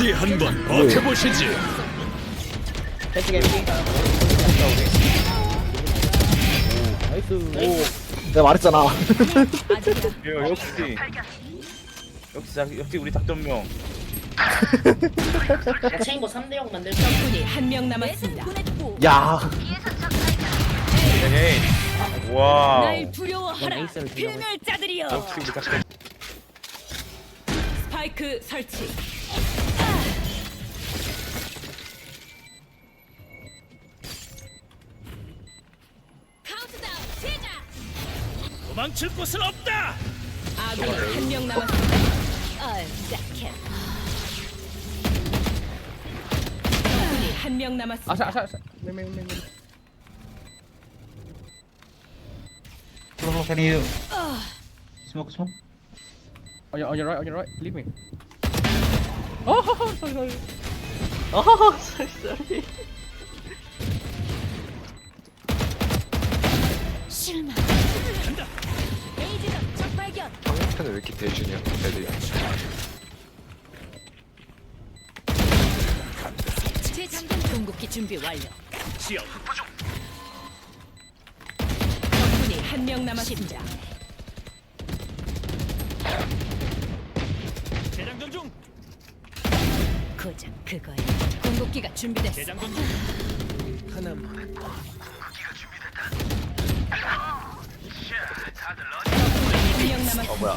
어디 한번 버텨보시지. 겐지 겐지 나이스. 오 내가 말했잖아 야, 역시 역시 자- 역시 우리 작전명 야 체인버 3대 0 만들 적군이 한 명 남았습니다. 야 헤이 와우 날 두려워하라. 에이스를 필멸자들이여. 역시 우리 작전 스파이크 설치. 도망칠 곳은 없다. 아군이 한 명 남았습니다. 짝해. 적군이 한 명 남았습니다. 아샤 아샤 아샤. 메메메메. Smoke, can you smoke, smoke? On your on your right on your right. Leave me. Oh, sorry sorry. 어허허 이렇게 대주냐 애들이 재장전 궁극기 준비 완료. 지역 확보 중. 적군이 한 명 남았습니다. 재장전 중. 고작 그거야. 궁극기가 준비됐어. 재장전 중. 한명 남았습니다. 어 뭐야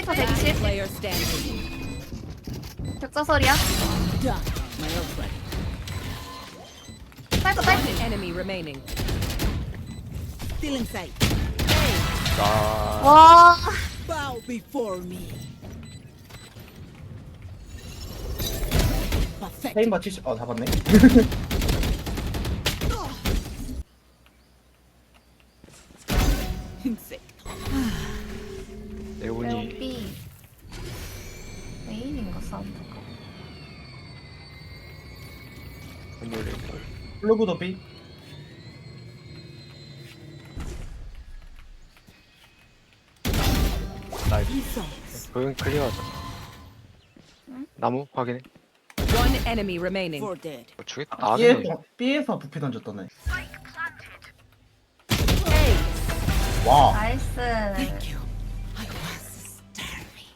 사이퍼 대기실. Player standing. 격자설이야. Done. My old friend. 사이퍼 사이퍼. One enemy remaining. Still in sight. 나 와. Bow before me. Perfect. 페인바 70, 어, 잡았네. 흰 색. 네온이 B. 메인인가 사운드가. 선물을 플러그도 B. 보영 클리어하자 나무 확인해 One enemy remaining. Dead. 어, 죽겠다 아 B에서, 부패 던졌다네. 에이. 와. 나이스.